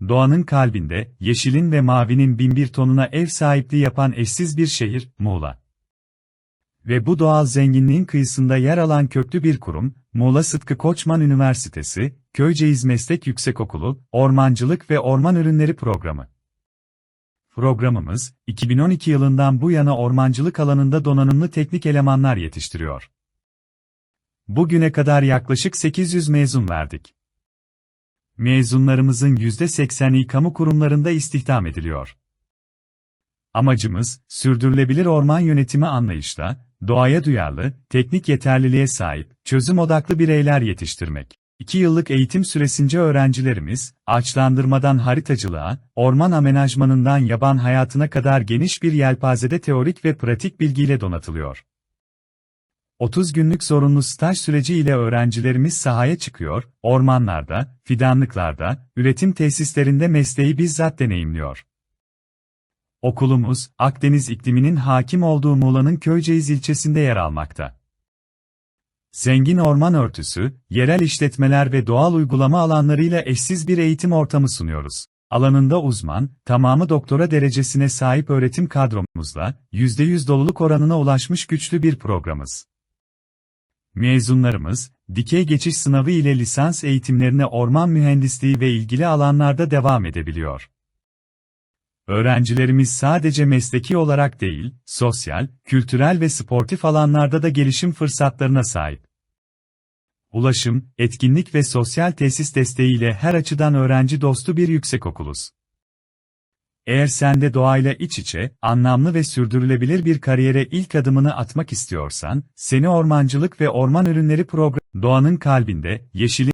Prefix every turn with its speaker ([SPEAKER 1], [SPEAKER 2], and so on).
[SPEAKER 1] Doğanın kalbinde, yeşilin ve mavinin binbir tonuna ev sahipliği yapan eşsiz bir şehir, Muğla. Ve bu doğal zenginliğin kıyısında yer alan köklü bir kurum, Muğla Sıtkı Koçman Üniversitesi, Köyceğiz Meslek Yüksekokulu, Ormancılık ve Orman Ürünleri Programı. Programımız, 2012 yılından bu yana ormancılık alanında donanımlı teknik elemanlar yetiştiriyor. Bugüne kadar yaklaşık 800 mezun verdik. Mezunlarımızın %80'i kamu kurumlarında istihdam ediliyor. Amacımız, sürdürülebilir orman yönetimi anlayışla, doğaya duyarlı, teknik yeterliliğe sahip, çözüm odaklı bireyler yetiştirmek. 2 yıllık eğitim süresince öğrencilerimiz, ağaçlandırmadan haritacılığa, orman amenajmanından yaban hayatına kadar geniş bir yelpazede teorik ve pratik bilgiyle donatılıyor. 30 günlük zorunlu staj süreci ile öğrencilerimiz sahaya çıkıyor, ormanlarda, fidanlıklarda, üretim tesislerinde mesleği bizzat deneyimliyor. Okulumuz, Akdeniz ikliminin hakim olduğu Muğla'nın Köyceğiz ilçesinde yer almakta. Zengin orman örtüsü, yerel işletmeler ve doğal uygulama alanlarıyla eşsiz bir eğitim ortamı sunuyoruz. Alanında uzman, tamamı doktora derecesine sahip öğretim kadromuzla, %100 doluluk oranına ulaşmış güçlü bir programız. Mezunlarımız, dikey geçiş sınavı ile lisans eğitimlerine orman mühendisliği ve ilgili alanlarda devam edebiliyor. Öğrencilerimiz sadece mesleki olarak değil, sosyal, kültürel ve sportif alanlarda da gelişim fırsatlarına sahip. Ulaşım, etkinlik ve sosyal tesis desteğiyle her açıdan öğrenci dostu bir yüksekokuluz. Eğer sen de doğayla iç içe, anlamlı ve sürdürülebilir bir kariyere ilk adımını atmak istiyorsan, seni ormancılık ve orman ürünleri programı, doğanın kalbinde, yeşilin